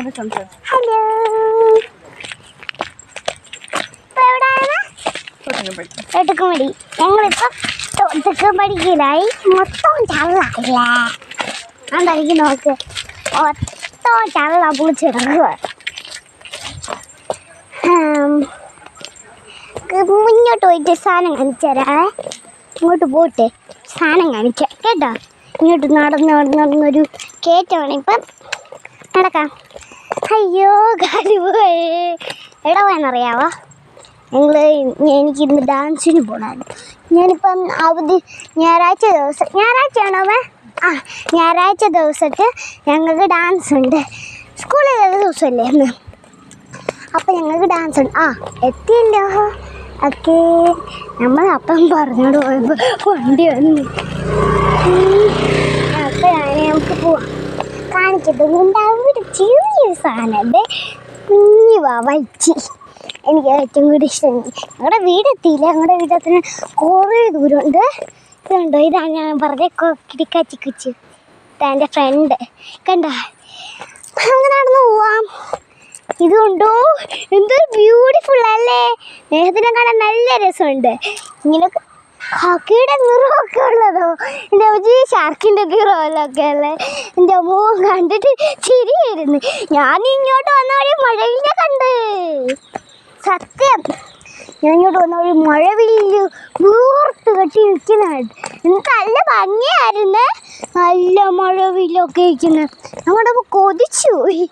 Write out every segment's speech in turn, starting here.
എന്താ സംസാരിച്ചു ഹലോ ഇപ്പൊ എവിടെയാണ്? തൊട്ടുക്കുമടി ഞങ്ങളിപ്പോ തൊട്ടുക്കുമടിക്കിലായി മൊത്തം ചള്ളായില്ലേ അതെനിക്ക് നോക്ക്. മൊത്തം ചള്ള പൊളിച്ചിടക്കുക മുന്നോട്ട് പോയിട്ട് സാധനം കാണിച്ചു ഇങ്ങോട്ട് പോയിട്ട് സാധനം കാണിച്ച കേട്ടോ? ഇങ്ങോട്ട് നടന്ന് നടന്ന് നടന്നൊരു കയറ്റമാണ് ഇപ്പം. നടക്കാം. എവിടെ പോയെന്നറിയാവോ ഞങ്ങൾ എനിക്ക് ഇന്ന് ഡാൻസിന് പോകണമായിരുന്നു ഞാനിപ്പം അവധി ഞായറാഴ്ച ദിവസം ഞായറാഴ്ചയാണോ അവൻ ആ ഞായറാഴ്ച ദിവസത്തെ ഞങ്ങൾക്ക് ഡാൻസ് ഉണ്ട്. സ്കൂളിൽ ദിവസമല്ലേ അന്ന് അപ്പം ഞങ്ങൾക്ക് ഡാൻസ് ഉണ്ട്. ആ എത്തിയല്ലോ. ഓക്കെ. നമ്മൾ അപ്പം പറഞ്ഞോട് പോയപ്പോൾ വണ്ടി വന്നു. അപ്പം ഞാൻ നമുക്ക് പോവാം. കാണിക്കട്ടെ അവിടെ ചെറിയ സാധനമുണ്ട്. കുഞ്ഞു വവച്ചി എനിക്ക് ഏറ്റവും കൂടുതൽ ഇഷ്ടം. ഞങ്ങളുടെ വീടെത്തിയില്ല ഞങ്ങളുടെ വീടത്തിന് കുറേ ദൂരമുണ്ട്. ഇതുണ്ടോ? ഇതാണ് ഞാൻ പറഞ്ഞ കിടിക്കാച്ചി കുച്ച്. എന്റെ ഫ്രണ്ട് കണ്ടോ? അങ്ങനെ നടന്നു പോവാം. ഇതുണ്ടോ? എന്തൊരു ബ്യൂട്ടിഫുൾ അല്ലേ? നേഹത്തിനെ കാണാൻ നല്ല രസമുണ്ട്. ഇങ്ങനെ കാക്കയുടെ നിറമൊക്കെ ഉള്ളതോ? എന്റെ അമ്മച്ചി ഷാർക്കിന്റെ നിറമല്ലൊക്കെ അല്ലേ എന്റെ മുഖം കണ്ടിട്ട് ചിരിയായിരുന്നു. ഞാൻ ഇങ്ങോട്ട് വന്ന വഴി മഴവില്ല കണ്ട്. സത്യം. ഞാൻ ഇങ്ങോട്ട് വന്ന വഴി മഴവില്ല വീർത്ത് കെട്ടി നിൽക്കുന്നതാണ്. എനിക്ക് നല്ല ഭംഗിയായിരുന്നു. നല്ല മഴവില്ലൊക്കെ ഇരിക്കുന്നത് ഞങ്ങളുടെ കൊതിച്ചു പോയി.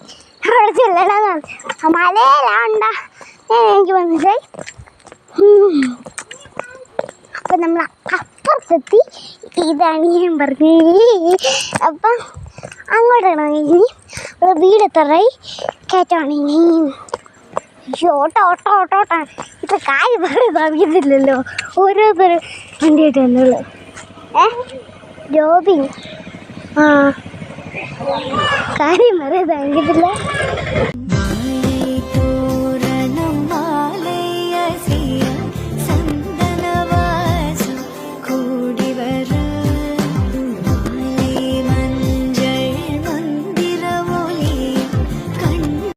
അവിടെ ചെല്ലണമെന്നാണ് മലയിലാണ്ട. എനിക്ക് മനസ്സിലായി. നമ്മൾ അപ്പുറത്തെത്തി. ഇതാണ് ഞാൻ പറഞ്ഞത് അപ്പം അങ്ങോട്ടാണ് ഇനി. ഒരു വീട് എത്തറായി കയറ്റമാണ് ഇനി. Auto auto auto auto. ഇപ്പം കാര്യം പറയാൻ അറിയത്തില്ലല്ലോ ഓരോരുത്തർ വണ്ടിയായിട്ട് വന്നുള്ളു ഏ? ജോബി? ആ. കാര്യം പറയാൻ അറിയത്തില്ല